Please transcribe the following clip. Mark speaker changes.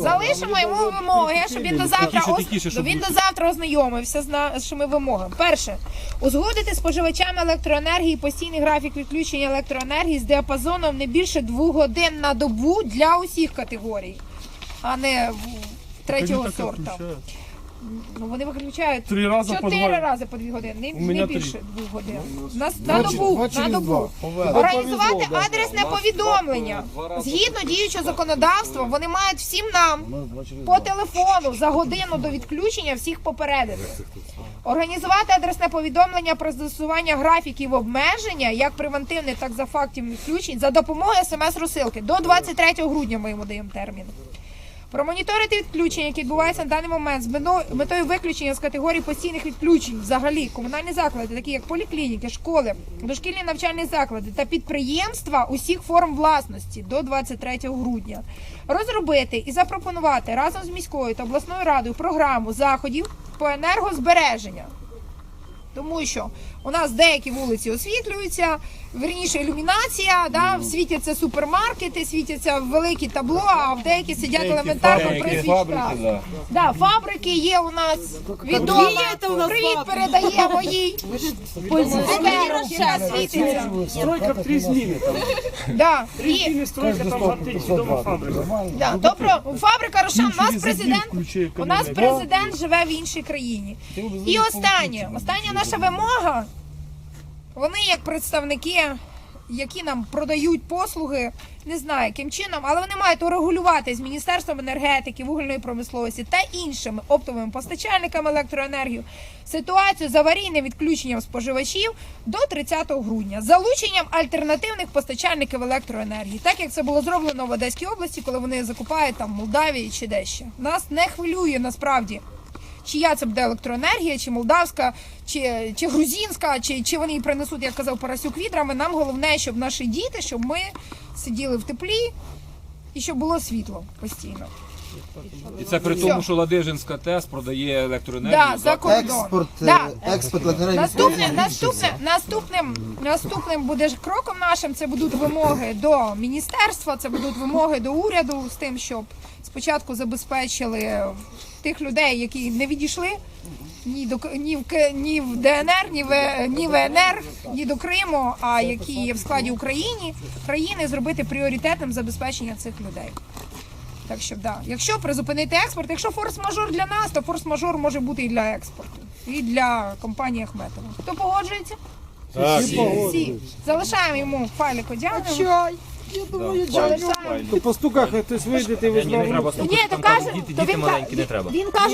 Speaker 1: Залишимо йому вимоги, щоб він до завтра
Speaker 2: Тихіше, тихіше, щоб
Speaker 1: він до завтра ознайомився з нашими вимогами. Перше, узгодити споживачам електроенергії постійний графік відключення електроенергії з діапазоном не більше двох годин на добу для усіх категорій, а не третього сорта. Ну вони виключають
Speaker 2: Три рази по
Speaker 1: чотири
Speaker 2: два.
Speaker 1: рази по дві години, не,
Speaker 2: У мене
Speaker 1: не
Speaker 2: три.
Speaker 1: більше двох годин. На, на добу, на добу.
Speaker 3: Повезло.
Speaker 1: Організувати адресне повідомлення. Згідно діючого законодавства, вони мають всім нам по телефону за годину до відключення всіх попередити. Організувати адресне повідомлення про застосування графіків обмеження, як превентивних, так за фактів відключень, за допомогою смс-розсилки. До 23 грудня ми йому даємо термін. Промоніторити відключення, які відбуваються на даний момент з метою виключення з категорії постійних відключень взагалі комунальні заклади, такі як поліклініки, школи, дошкільні навчальні заклади та підприємства усіх форм власності до 23 грудня. Розробити і запропонувати разом з міською та обласною радою програму заходів по енергозбереження. Тому що у нас деякі вулиці освітлюються, верніше ілюмінація, да, світяться супермаркети, світяться великі табло, а в деякі сидять елементарно при свічках. Да, фабрики є у нас відома. Привіт передаємо їй.
Speaker 4: Стройка в три зміни. Там.
Speaker 1: Да.
Speaker 4: Три
Speaker 1: І,
Speaker 4: зміни стройка там фактично дома фабрика.
Speaker 1: да, добро, фабрика Рошан, у нас президент, у нас президент живе в іншій країні. І останнє, остання наша вимога, вони як представники, які нам продають послуги, не знаю яким чином, але вони мають урегулювати з Міністерством енергетики, вугільної промисловості та іншими оптовими постачальниками електроенергії ситуацію з аварійним відключенням споживачів до 30 грудня, залученням альтернативних постачальників електроенергії, так як це було зроблено в Одеській області, коли вони закупають там в Молдавії чи дещо. Нас не хвилює насправді чия це буде електроенергія, чи молдавська, чи, чи грузинська, чи, чи вони її принесуть, як казав Парасюк, відрами. Нам головне, щоб наші діти, щоб ми сиділи в теплі і щоб було світло постійно.
Speaker 5: І це при тому, що Ладижинська ТЕС продає електроенергію.
Speaker 1: Да, за кордон.
Speaker 3: Експорт, е, експорт електроенергії
Speaker 1: Наступне, наступне, наступним, наступним буде ж кроком нашим. Це будуть вимоги до міністерства, це будуть вимоги до уряду з тим, щоб спочатку забезпечили тих людей, які не відійшли. Ні до К- ні в К- ні в ДНР, ні в ні в ЕНР, ні до Криму, а які є в складі України, країни зробити пріоритетним забезпечення цих людей. Так що да, якщо призупинити експорт, якщо форс-мажор для нас, то форс-мажор може бути і для експорту, і для компанії Ахметова. Хто погоджується? Всі. Залишаємо йому файлик одягнемо. Залишаємо.
Speaker 4: То по стуках хтось вийде, ти ви.
Speaker 1: Ні, то каже, то він, ка-
Speaker 5: не треба.
Speaker 1: він каже,